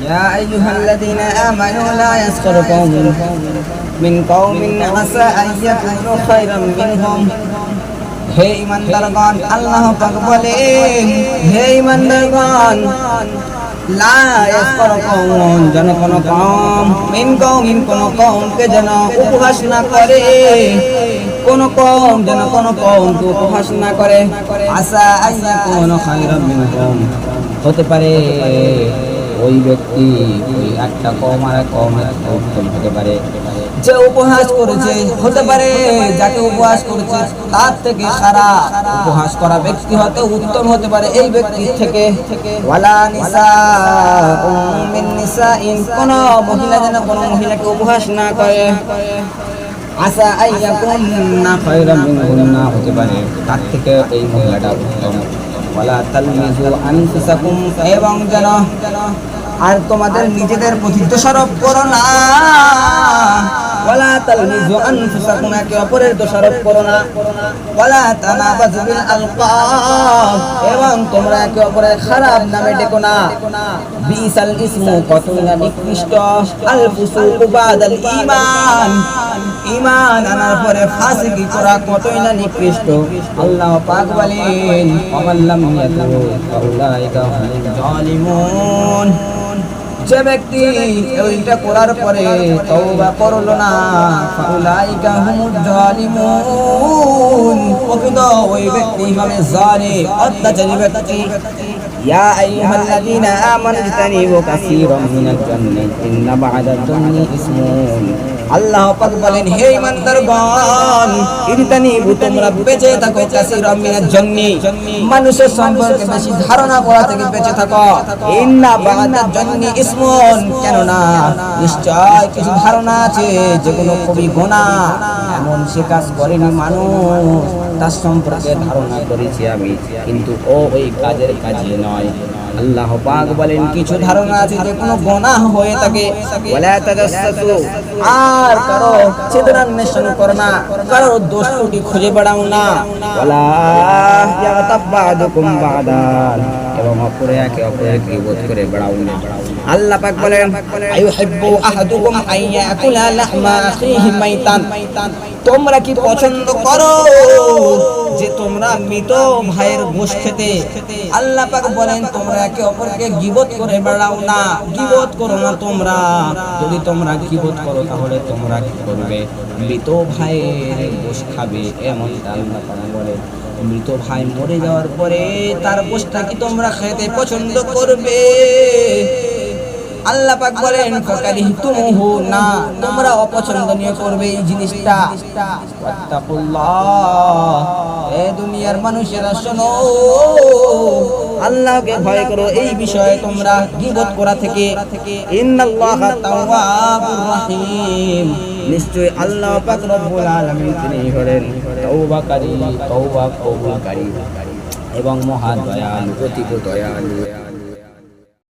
يا أيها الذين آمنوا لا يسخر قوم من قوم عسى أن يكونوا خيرا منهم হে ইমানদারগণ আল্লাহ পাক বলেন হে ইমানদারগণ লা ইয়াসফার কওম যেন কোন কম মিন কওমিন কোন কওমকে যেন উপহাস না করে কোন কম যেন কোন কওমকে উপহাস না করে আসা আইয়া কোন খায়রাম মিনহুম হতে পারে ওই ব্যক্তি ওই একটা কম আর কমের উত্তম হতে পারে। যে উপহাস করেছে, হতে পারে, যাকে উপহাস করেছে, তার থেকে সারা উপহাস করা ব্যক্তি হতে উত্তম হতে পারে। এই ব্যক্তির থেকে নিসাইন, কোন মহিলা যেন কোন মহিলাকে উপহাস না করে। আসা আইয়া কুন্না খায়রাম মিনহুন্না হতে পারে। তার থেকে এই মহিলাটা উত্তম। এবং যেন আর তোমাদের নিজেদের প্রতি দোষারোপ করো না। ওয়ালা তালমিজু আনফুসাকুম, একে অপরের দোষারোপ করো না। ওয়ালা তানাবাজু বিল আলকাব এবং তোমরা একে অপরের খারাপ নামে ডেকো না। বিসাল ইসমু, কতই না নিকৃষ্ট। আল ফুসুকু বাদাল ঈমান ঈমান আনার পরে ফাসিকি করা কতই না নিকৃষ্ট। আল্লাহ পাক বলেন, অমাল্লাম ইয়াতুব জালিমুন। যে ব্যক্তি ওইটা করার পরে তওবা করল না, ফাউলাইকা হুমুল জালিমুন। প্রকৃত ওই ব্যক্তি হবে জালিম, অত্যাচারী ব্যক্তি। يا أيها الذين آمنوا اجتنبوا كثيرا من الجن إن بعد الجن اسم আল্লাহ পাক বলেন হে ইমানদারগণ ইরতানিবু তোমরা বেঁচে থাকো কাসীরাম মিনাজ জন্নি মানুষের সম্পর্কে বেশি ধারণা করা থেকে বেঁচে থাকো ইন্না বাদা জন্নি ইসমুন কেন না নিশ্চয় কিছু ধারণা আছে যেগুলো খুবই গুনাহ এমন সে কাজ করেনি মানুষ তার সম্পর্কে ধারণা করেছি আমি। কিন্তু ও ওই কাজের কাজে নয়। আল্লাহ পাক বলেন, কিছু ধারণা আছে যে কোনো গুনাহ হয়ে থাকে। ওয়ালা তাজাসসু আর কারও ছিদ্রান্বেষণ করো না, কারও দোষ খুঁজে বেড়াও না। ওয়ালা ইয়াতাবাদুকুম বাদান। এবং অপরে একে অপরের বোধ করে বেড়াও না। আল্লাহ পাক বলেন, আইয়ুহিব্বু আহাদুকুম আইয়াকুলা লাহমা আখিহি মাইতান। তোমরা কি পছন্দ করো? যে তোমরা মৃত ভাইয়ের গোশ খেতে। আল্লাহ পাক বলেন, তোমরা একে অপরকে গিবত করে বেড়াও না। গিবত করো না তোমরা। যদি তোমরা গিবত করো, তাহলে তোমরা কি করবে? মৃত ভাইয়ের গোশ খাবে। এমন আল্লাহ পাক বলে মৃত ভাই মরে যাওয়ার পরে তার গোশটা কি তোমরা খেতে পছন্দ করবে? আল্লাহ পাক বলেন, ফাকারিহতুমুহু না, তোমরা অপছন্দনীয় করবে এই জিনিসটা। ওয়াত্তাকুল্লাহ। এ দুনিয়ার মানুষেরা শোনো, আল্লাহকে ভয় করো, এই বিষয়ে তোমরা গীবত করা থেকে। ইন্নাল্লাহা তাওয়াবুর রহিম। নিশ্চয় আল্লাহ পাক রব্বুল আলামিন তিনি হলেন তওবাকারী, তওবা কবুলকারী এবং মহা দয়ালু অতীব দয়ালু।